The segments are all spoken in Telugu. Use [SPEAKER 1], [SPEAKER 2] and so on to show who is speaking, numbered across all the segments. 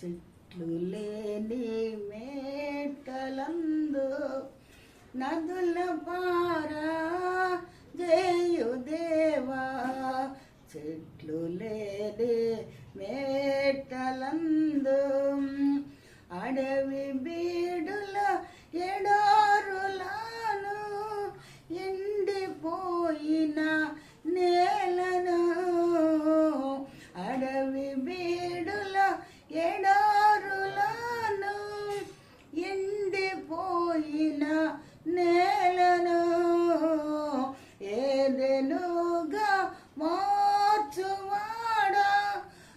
[SPEAKER 1] చెట్లు లేని మేటలందు నదుల పారా జయు దేవా. చెట్లు లేని మేటలందు అడవి బీడుల ఎడారులాను ఎండిపోయి నేలను అడవి బీడుల ఎడారులను ఎండిపోయిన నేలను ఏదెనుగా మార్చువాడా?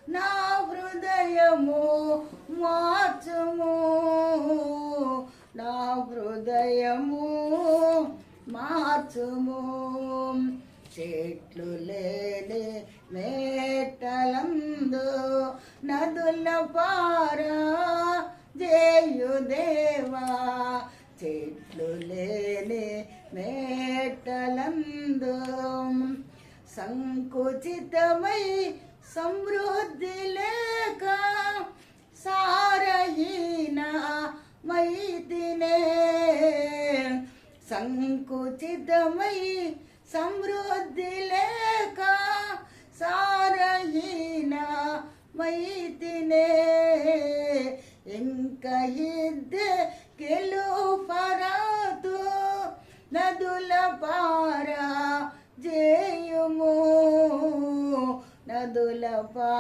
[SPEAKER 1] నా హృదయము మార్చుము. నా హృదయము మార్చుము. చెట్లు లేని మేటలందు నదుల పారా జేయుదేవా చెట్లు లేని మేటలందు సంకుచితమై సమృద్ధి లేక సారహీన మైతినే. సంకుచితమై సమృద్ధి లేక సారహీన మైతినే. ఇంక ఇద్దే గెలుపరాదు నదుల పారా జేయుము. నదుల పారా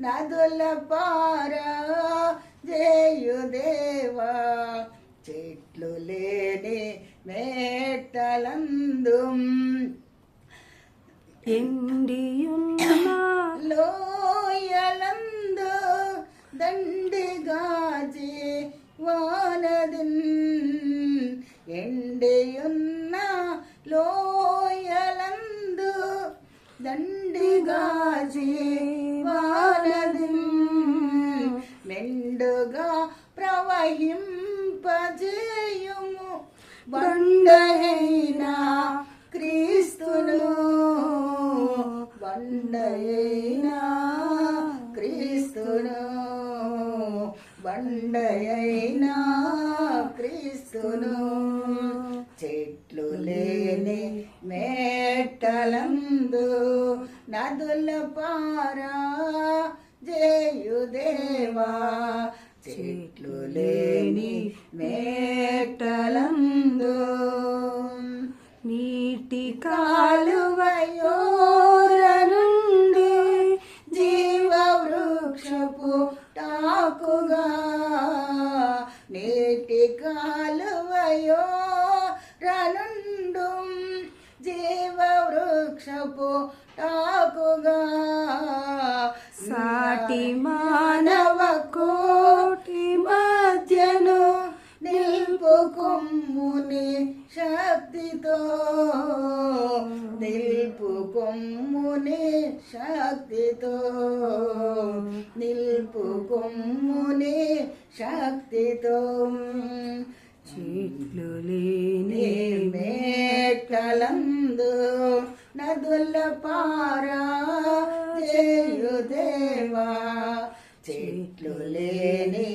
[SPEAKER 1] నదుల పారా జేయుదేవా చెట్లు లేని మేటలందు.
[SPEAKER 2] ఎండియున్న
[SPEAKER 1] లోయలందు దండిగాజి వానదిన్ ఎండియున్న లోయలందు దండిగాజి కలది మెండుగా ప్రవహింపజేయుము. బండైన క్రీస్తును బండైన క్రీస్తును బండైన క్రీస్తును. చెట్లు లేని మేటలందు నదుల పారా జేయుదేవా చెట్లు లేని మేటలందు
[SPEAKER 2] నీటి
[SPEAKER 1] కాలువయోర వృక్షపు టాకుగా.
[SPEAKER 2] సాటి
[SPEAKER 1] మానవ కోటి మధ్యను నిల్పు కొమ్ముని శక్తితో. నిల్పు కొమ్ముని శక్తితో. నిల్పు కొమ్ముని శక్తితో.
[SPEAKER 2] చెట్లు లేని
[SPEAKER 1] మేకలందు నదుల పారా చేయుదేవా చెట్లు లేని